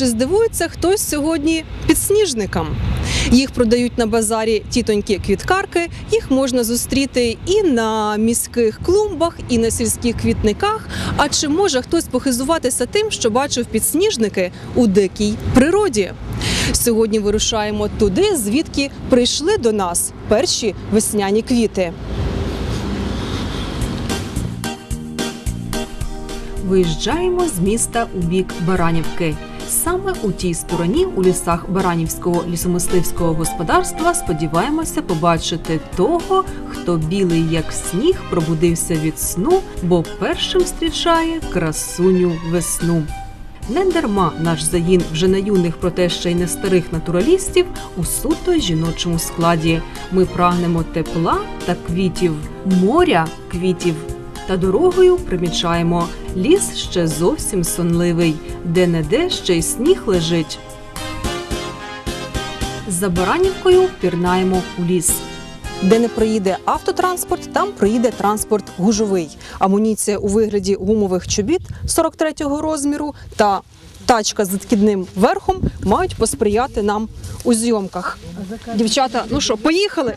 чи здивується хтось сьогодні підсніжникам? Їх продають на базарі тітоньки квіткарки. Їх можна зустріти і на міських клумбах, і на сільських квітниках. А чи може хтось похизуватися тим, що бачив підсніжники у дикій природі? Сьогодні вирушаємо туди, звідки прийшли до нас перші весняні квіти. Виїжджаємо з міста у бік Баранівки. Саме у тій стороні, у лісах Баранівського лісомисливського господарства, сподіваємося побачити того, хто білий як сніг пробудився від сну, бо першим зустрічає красуню весну. Не дарма наш загін вже не юних, проте ще й не старих натуралістів у суто жіночому складі. Ми прагнемо тепла та квітів, моря квітів. Та дорогою примічаємо ліс ще зовсім сонливий, де не де ще й сніг лежить. За Баранівкою пірнаємо у ліс. Де не проїде автотранспорт, там проїде транспорт гужовий. Амуніція у вигляді гумових чобіт 43-го розміру та тачка з відкидним верхом мають посприяти нам у зйомках. Дівчата, ну що, поїхали?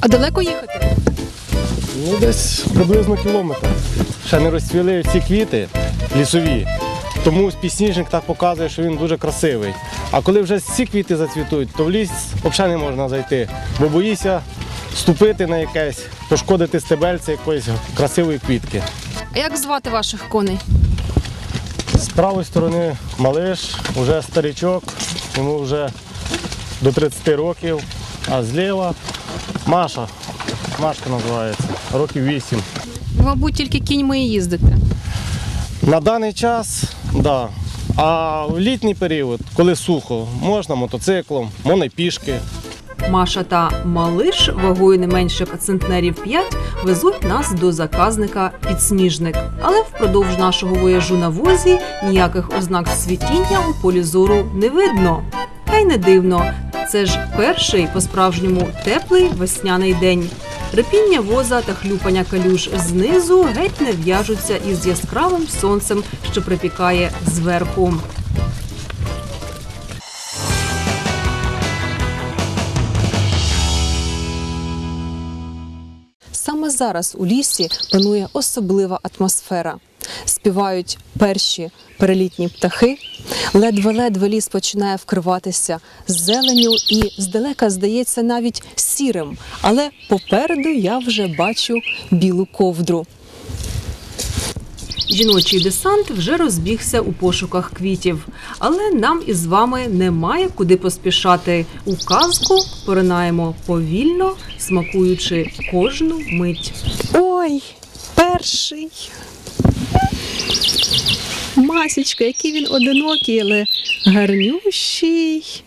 А далеко їхати? Ну, десь приблизно кілометр. Ще не розцвіли ці квіти лісові. Тому підсніжник так показує, що він дуже красивий. А коли вже ці квіти зацвітуть, то в ліс взагалі не можна зайти, бо боїшся ступити на якесь, пошкодити стебельце якоїсь красивої квітки. А як звати ваших коней? З правої сторони малиш, вже старичок, йому вже до 30 років, а зліва Маша. Машка називається, років 8. Мабуть, тільки кіньми і їздите. На даний час, так. Да. А в літній період, коли сухо, можна мотоциклом, можна пішки. Маша та Малиш вагою не менше центнерів 5 везуть нас до заказника підсніжник. Але впродовж нашого вояжу на возі ніяких ознак світіння у полі зору не видно. Та й не дивно. Це ж перший по-справжньому теплий весняний день. Репіння воза та хлюпання калюж знизу геть не в'яжуться із яскравим сонцем, що припікає зверху. Саме зараз у лісі панує особлива атмосфера. Співають перші перелітні птахи. Ледве-ледве ліс починає вкриватися зеленю і здалека здається навіть сірим. Але попереду я вже бачу білу ковдру. Жіночий десант вже розбігся у пошуках квітів, але нам із вами немає куди поспішати. У казку поринаємо повільно, смакуючи кожну мить. Ой, перший. Масічка, який він одинокий, але гарнющий.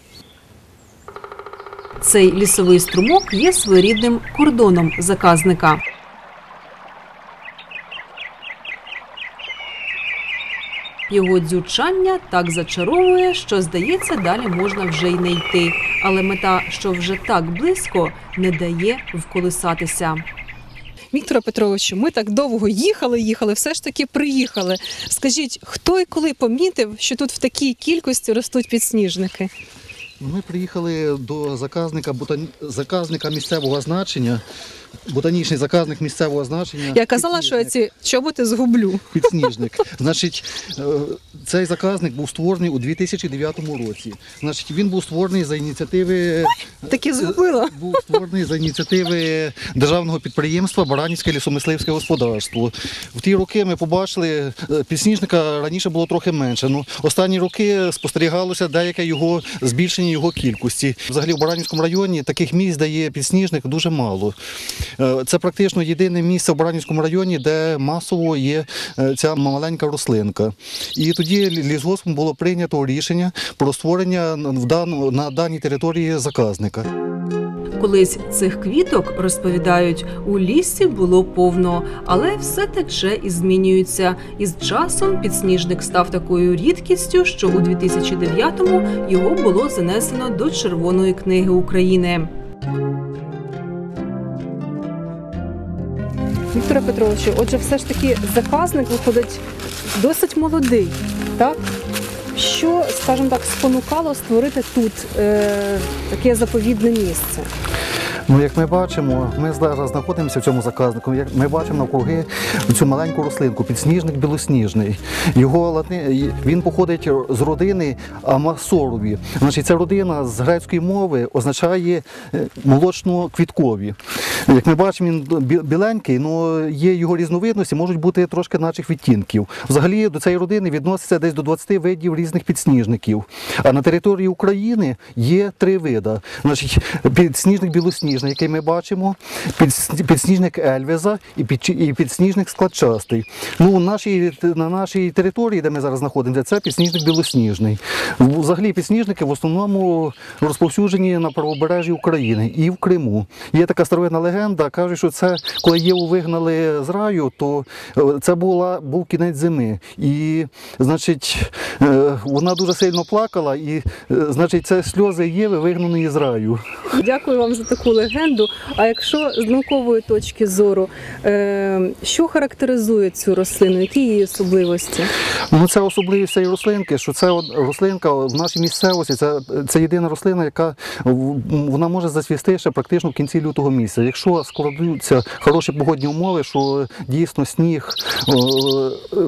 Цей лісовий струмок є своєрідним кордоном заказника. Його дзючання так зачаровує, що здається, далі можна вже й не йти. Але мета, що вже так близько, не дає вколисатися. Віктора Петровичу, ми так довго їхали, їхали, все ж таки приїхали. Скажіть, хто і коли помітив, що тут в такій кількості ростуть підсніжники? Ми приїхали до заказника, заказника місцевого значення, ботанічний заказник місцевого значення. Я казала, що я ці чоботи згублю. Підсніжник. Значить, е, цей заказник був створений у 2009 році. Значить, він був створений за ініціативи. Таки згубила. Був створений за ініціативи державного підприємства Баранівське лісомисливське господарство. В ті роки ми побачили, е, підсніжника раніше було трохи менше. Ну, останні роки спостерігалося деяке його збільшення його кількості. Взагалі в Баранівському районі таких місць, де є підсніжник, дуже мало. Е, Це практично єдине місце в Баранівському районі, де масово є е, ця маленька рослинка. І тоді лісгоспом було прийнято рішення про створення на даній території заказника. Колись цих квіток розповідають у лісі було повно, але все тече і змінюється. І з часом підсніжник став такою рідкістю, що у 2009-му його було занесено до Червоної книги України. Вікторе Петровичу, отже, все ж таки заказник виходить досить молодий, так? Що, скажімо так, спонукало створити тут е, таке заповідне місце? Ну, як ми бачимо, ми зараз знаходимося в цьому заказнику. Як ми бачимо навкруги цю маленьку рослинку, підсніжник білосніжний. Його латни... він походить з родини Амасорові. Значить, ця родина з грецької мови означає е, молочно-квіткові. Як ми бачимо, він біленький, але є його різновидності, можуть бути трошки наших відтінків. Взагалі до цієї родини відноситься десь до 20 видів різних підсніжників. А на території України є три види. Значить, підсніжник білосніжний, який ми бачимо, підсніжник Ельвеза і, підсніжник складчастий. Ну, нашій, на нашій території, де ми зараз знаходимося, це підсніжник білосніжний. Взагалі підсніжники в основному розповсюджені на правобережжі України і в Криму. Є така старовинна легенда, каже, що це коли Єву вигнали з раю, то е, це була, був кінець зими. І, значить, е, вона дуже сильно плакала, і, е, значить, це сльози Єви вигнаної з раю. Дякую вам за таку легенду. А якщо з наукової точки зору, що характеризує цю рослину? Які її особливості? Ну, це особливість цієї рослинки, що це рослинка в нашій місцевості, це, це єдина рослина, яка вона може зацвісти ще практично в кінці лютого місяця. Якщо складуться хороші погодні умови, що дійсно сніг,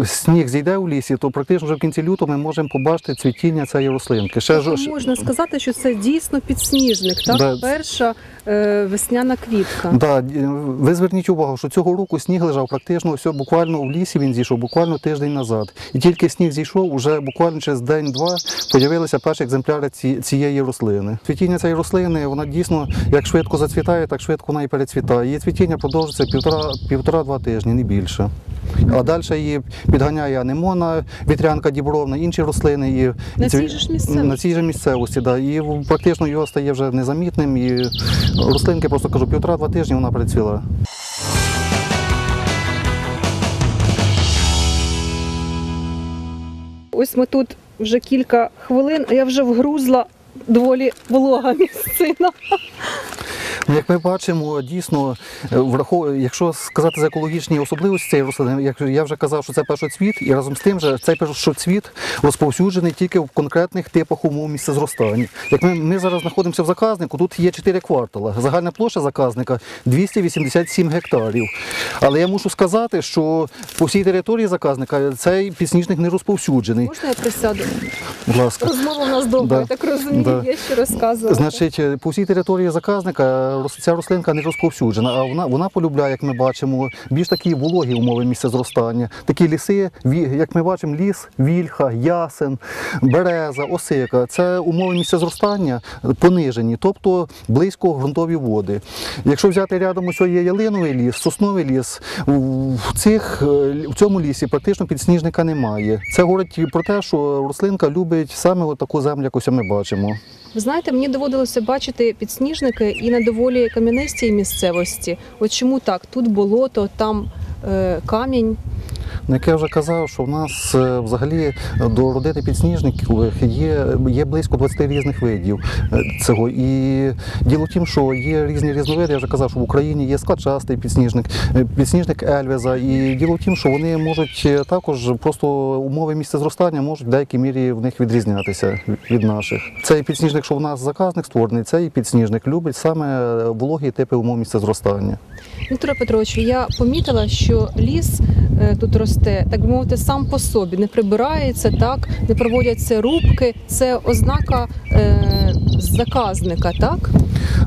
сніг зійде у лісі, то практично вже в кінці лютого ми можемо побачити цвітіння цієї рослинки. Ще ж- Можна сказати, що це дійсно підсніжник, так? Да. Перша е, весняна квітка. Да, ви зверніть увагу, що цього року сніг лежав практично все буквально в лісі. Він зійшов буквально тиждень назад. І тільки сніг зійшов, уже буквально через день-два з'явилися перші екземпляри цієї рослини. Цвітіння цієї рослини, вона дійсно як швидко зацвітає, так швидко вона і перецвітає. Її цвітіння продовжується півтора, півтора-два тижні, не більше. А далі її підганяє анемона, вітрянка дібровна, інші рослини. І На цій же ж місцевості? На цій же місцевості, да. І практично його стає вже незамітним. І рослинки, просто кажу, півтора-два тижні вона працювала. Ось ми тут вже кілька хвилин, а я вже вгрузла доволі волога місцина. Як ми бачимо, дійсно, е, якщо сказати за екологічні особливості цієї рослини, як я вже казав, що це першоцвіт, і разом з тим же цей першоцвіт розповсюджений тільки в конкретних типах умов місцезростання. Як ми, ми зараз знаходимося в заказнику, тут є 4 квартала. Загальна площа заказника 287 гектарів. Але я мушу сказати, що по всій території заказника цей підсніжник не розповсюджений. Можна я присяду? Будь ласка. Розмова в нас довга, Да. я так розумію, Да. є що розказувати. Значить, е, по всій території заказника ця рослинка не розповсюджена, а вона, вона полюбляє, як ми бачимо, більш такі вологі умови місцезростання. Такі ліси, як ми бачимо, ліс, вільха, ясен, береза, осика. Це умови місцезростання понижені, тобто близько ґрунтові води. Якщо взяти рядом ось є ялиновий ліс, сосновий ліс, в, цих, е, в цьому лісі практично підсніжника немає. Це говорить про те, що рослинка любить саме таку землю, яку ми бачимо. Ви знаєте, мені доводилося бачити підсніжники і на доволі кам'янистій місцевості. От чому так? Тут болото, там е, камінь. Ну, Як я вже казав, що в нас е, взагалі до родини підсніжників є, є близько 20 різних видів е, цього. І діло в тім, що є різні різновиди. Я вже казав, що в Україні є складчастий підсніжник, е, підсніжник Ельвеза. І діло в тім, що вони можуть е, також просто умови місця зростання можуть в деякій мірі в них відрізнятися від наших. Цей підсніжник, що в нас заказник створений, цей підсніжник любить саме вологі типи умов місця зростання. Вікторе Петровичу, я помітила, що ліс е, тут росте, так би мовити, сам по собі, не прибирається, так, не проводяться рубки. Це ознака е, заказника, так?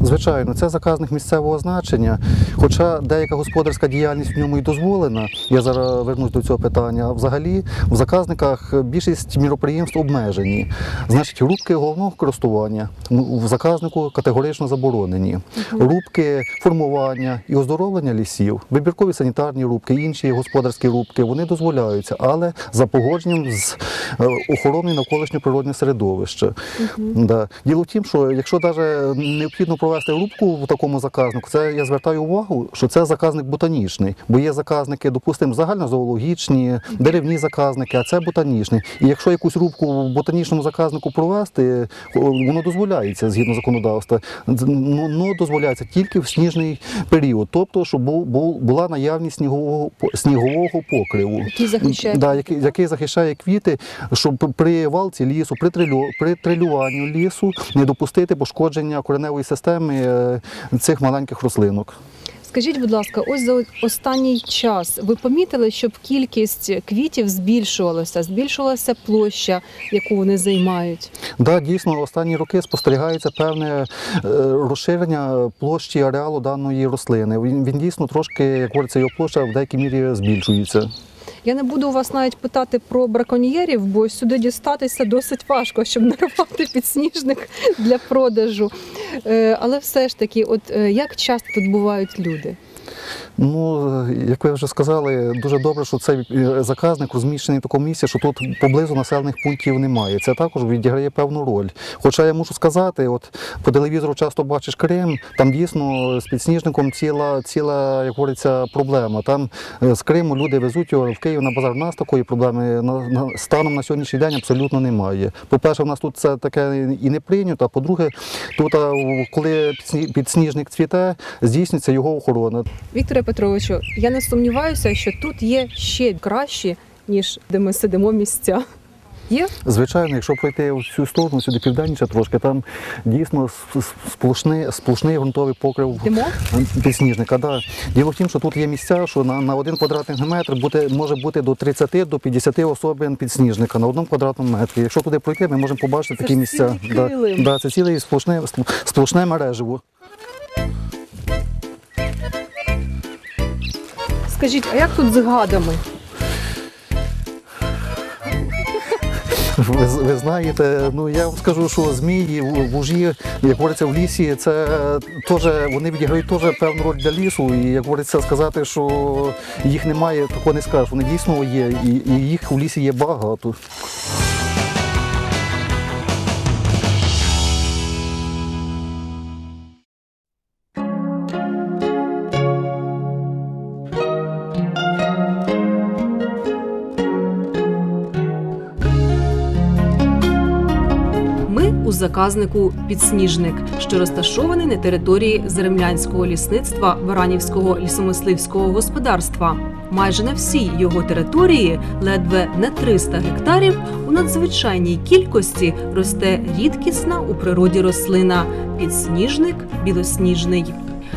Звичайно, це заказник місцевого значення. Хоча деяка господарська діяльність в ньому і дозволена, я зараз вернусь до цього питання. Взагалі, в заказниках більшість міроприємств обмежені. Значить, рубки головного користування в заказнику категорично заборонені. Рубки формування і оздоровлення лісів, вибіркові санітарні рубки, інші господарські рубки, вони дозволяються, але за погодженням з е, охорони навколишнього природнього середовища. Да. Діло в тім, що якщо навіть необхідно необхідно провести рубку в такому заказнику, це я звертаю увагу, що це заказник ботанічний, бо є заказники, допустимо, загальнозоологічні, деревні заказники, а це ботанічний. І якщо якусь рубку в ботанічному заказнику провести, воно дозволяється згідно законодавства. З- Ну, дозволяється тільки в сніжний період, тобто, щоб була наявність снігового снігового покриву. Який захищає Да, який, який захищає квіти, щоб при валці лісу, при, трилю, при трилюванню лісу не допустити пошкодження кореневої системи е, цих маленьких рослинок. Скажіть, будь ласка, ось за останній час ви помітили, щоб кількість квітів збільшувалася, збільшувалася площа, яку вони займають? Да, дійсно, останні роки спостерігається певне е, розширення площі ареалу даної рослини. Він, він дійсно трошки, як говориться, його площа в деякій мірі збільшується. Я не буду у вас навіть питати про браконьєрів, бо сюди дістатися досить важко, щоб нарвати підсніжник для продажу. Е, Але все ж таки, от е, як часто тут бувають люди? Ну, як ви вже сказали, дуже добре, що цей е, заказник розміщений в такому місці, що тут поблизу населених пунктів немає. Це також відіграє певну роль. Хоча я можу сказати, от по телевізору часто бачиш Крим, там дійсно з підсніжником ціла, ціла, як говориться, проблема. Там е, з Криму люди везуть його в Київ на базар. У нас такої проблеми станом на сьогоднішній день абсолютно немає. По-перше, в нас тут це таке і не прийнято. А по-друге, тут коли підсніжник цвіте, здійснюється його охорона. Вікторе Петровичу, я не сумніваюся, що тут є ще кращі, ніж де ми сидимо місця. Є? Звичайно, якщо пройти в цю сторону, сюди південніше трошки, там дійсно сплошний, сплошний ґрунтовий покрив підсніжника. Да. Діло в тім, що тут є місця, що на, на один квадратний метр буде, може бути до 30 до 50 особин підсніжника на одному квадратному метрі. Якщо туди пройти, ми можемо побачити Це такі місця. Да, да, це ціле сплошне, сплошне мереживо. Скажіть, а як тут з гадами? Ви, ви знаєте, ну я вам скажу, що змії, вужі, як говориться, в лісі, це теж вони відіграють теж певну роль для лісу. І як говориться, сказати, що їх немає, такого не скажеш. Вони дійсно є, і, і їх у лісі є багато. Заказнику Підсніжник, що розташований на території Заремлянського лісництва Баранівського лісомисливського господарства. Майже на всій його території, ледве не 300 гектарів, у надзвичайній кількості росте рідкісна у природі рослина підсніжник білосніжний.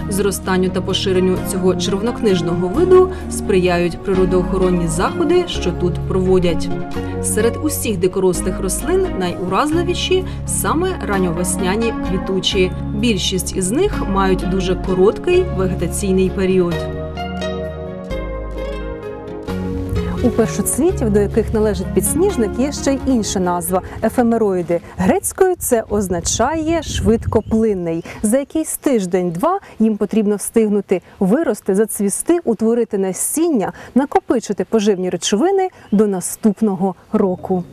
Зростанню та поширенню цього червонокнижного виду сприяють природоохоронні заходи, що тут проводять. Серед усіх дикорослих рослин найуразливіші саме ранньовесняні квітучі. Більшість із них мають дуже короткий вегетаційний період. У першоцвітів, до яких належить підсніжник, є ще й інша назва ефемероїди. Грецькою це означає швидкоплинний. За якийсь тиждень-два їм потрібно встигнути вирости, зацвісти, утворити насіння, накопичити поживні речовини до наступного року.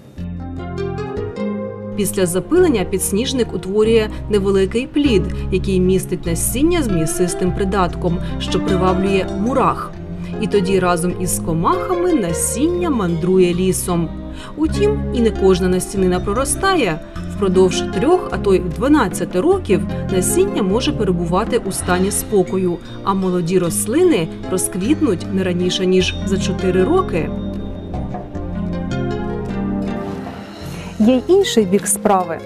Після запилення підсніжник утворює невеликий плід, який містить насіння з м'ясистим придатком, що приваблює мурах. І тоді разом із комахами насіння мандрує лісом. Утім, і не кожна насінина проростає. Впродовж трьох, а то й 12 років насіння може перебувати у стані спокою, а молоді рослини розквітнуть не раніше ніж за 4 роки. Є й інший бік справи.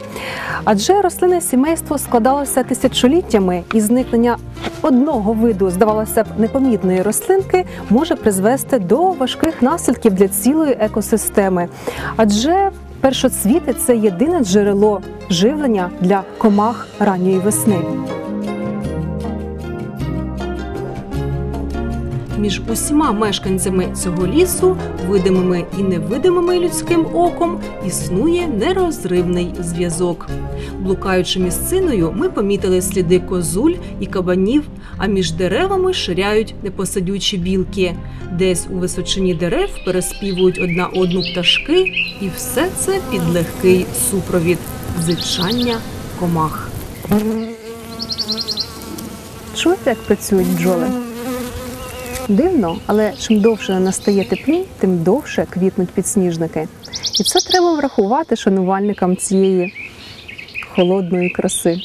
Адже рослинне сімейство складалося тисячоліттями, і зникнення одного виду, здавалося б, непомітної рослинки може призвести до важких наслідків для цілої екосистеми. Адже першоцвіти це єдине джерело живлення для комах ранньої весни. Між усіма мешканцями цього лісу, видимими і невидимими людським оком, існує нерозривний зв'язок. Блукаючи місциною, ми помітили сліди козуль і кабанів, а між деревами ширяють непосадючі білки. Десь у височині дерев переспівують одна одну пташки, і все це під легкий супровід зичання комах. Чуєте, як працюють бджоли? Дивно, але чим довше настає теплі, тим довше квітнуть підсніжники. І це треба врахувати шанувальникам цієї холодної краси.